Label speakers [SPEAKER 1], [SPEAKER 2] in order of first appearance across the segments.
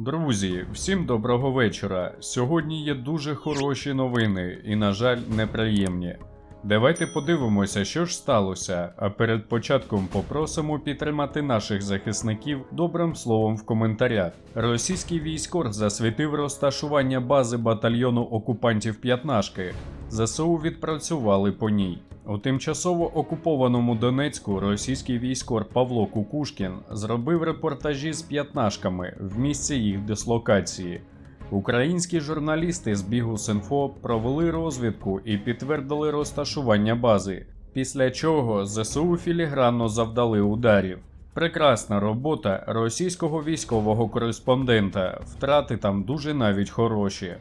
[SPEAKER 1] Друзі, всім доброго вечора. Сьогодні є дуже хороші новини і, на жаль, неприємні. Давайте подивимося, що ж сталося, а перед початком попросимо підтримати наших захисників добрим словом в коментарях. Російський військор засвітив розташування бази батальйону окупантів П'ятнашки. ЗСУ відпрацювали по ній. У тимчасово окупованому Донецьку російський військор Павло Кукушкін зробив репортажі з п'ятнашками в місці їх дислокації. Українські журналісти з Бігус.Інфо провели розвідку і підтвердили розташування бази, після чого ЗСУ філігранно завдали ударів. Прекрасна робота російського військового кореспондента, втрати там дуже навіть хороші.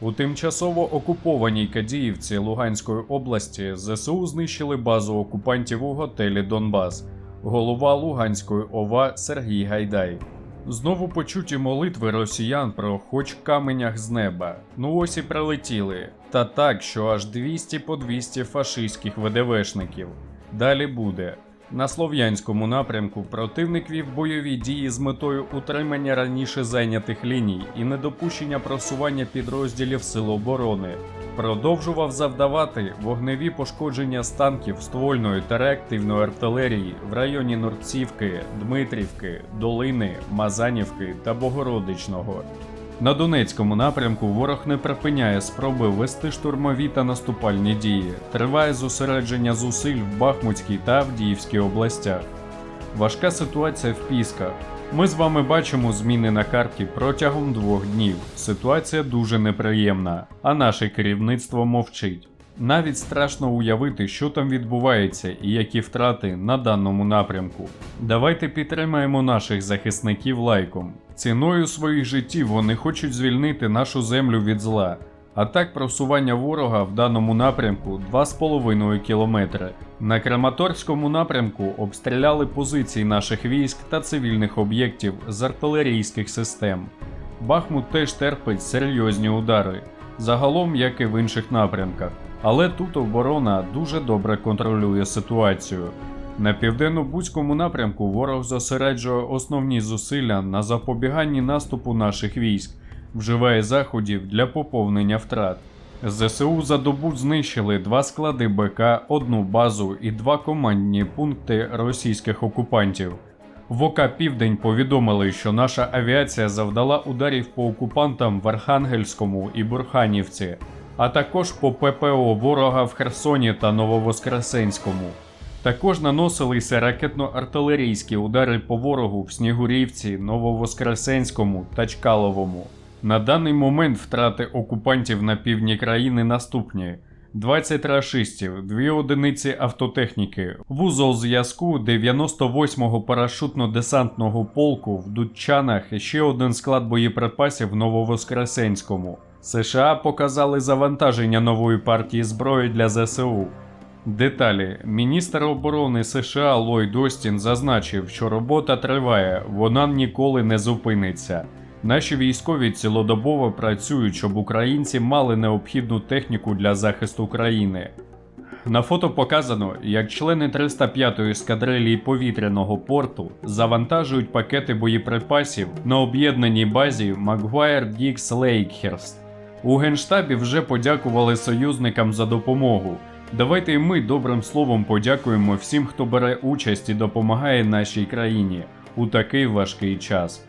[SPEAKER 1] У тимчасово окупованій Кадіївці Луганської області ЗСУ знищили базу окупантів у готелі Донбас. Голова Луганської ОВА Сергій Гайдай. Знову почуті молитви росіян про хоч каменях з неба. Ну ось і прилетіли. Та так, що аж 200 по 200 фашистських ВДВшників. Далі буде. На слов'янському напрямку противник вів бойові дії з метою утримання раніше зайнятих ліній і недопущення просування підрозділів Сил оборони. Продовжував завдавати вогневі пошкодження з танків ствольної та реактивної артилерії в районі Норцівки, Дмитрівки, Долини, Мазанівки та Богородичного. На Донецькому напрямку ворог не припиняє спроби вести штурмові та наступальні дії. Триває зосередження зусиль в Бахмутській та Авдіївській областях. Важка ситуація в Пісках. Ми з вами бачимо зміни на карті протягом двох днів. Ситуація дуже неприємна, а наше керівництво мовчить. Навіть страшно уявити, що там відбувається і які втрати на даному напрямку. Давайте підтримаємо наших захисників лайком. Ціною своїх життів вони хочуть звільнити нашу землю від зла. А так просування ворога в даному напрямку 2,5 кілометри. На Краматорському напрямку обстріляли позиції наших військ та цивільних об'єктів з артилерійських систем. Бахмут теж терпить серйозні удари, загалом як і в інших напрямках. Але тут оборона дуже добре контролює ситуацію. На південно-бузькому напрямку ворог зосереджує основні зусилля на запобіганні наступу наших військ, вживає заходів для поповнення втрат. ЗСУ за добу знищили два склади БК, одну базу і два командні пункти російських окупантів. В ОК Південь повідомили, що наша авіація завдала ударів по окупантам в Архангельському і Бурханівці, а також по ППО ворога в Херсоні та Нововоскресенському. Також наносилися ракетно-артилерійські удари по ворогу в Снігурівці, Нововоскресенському та Чкаловому. На даний момент втрати окупантів на півдні країни наступні: 20 рашистів, 2 одиниці автотехніки, вузол зв'язку 98-го парашутно-десантного полку в Дудчанах і ще один склад боєприпасів в Нововоскресенському. США показали завантаження нової партії зброї для ЗСУ. Деталі міністр оборони США Ллойд Остін зазначив, що робота триває, вона ніколи не зупиниться. Наші військові цілодобово працюють, щоб українці мали необхідну техніку для захисту країни. На фото показано, як члени 305-ї ескадрилії повітряного порту завантажують пакети боєприпасів на об'єднаній базі Макгуайр Дікс Лейкхерст. У генштабі вже подякували союзникам за допомогу. Давайте і ми добрим словом подякуємо всім, хто бере участь і допомагає нашій країні у такий важкий час.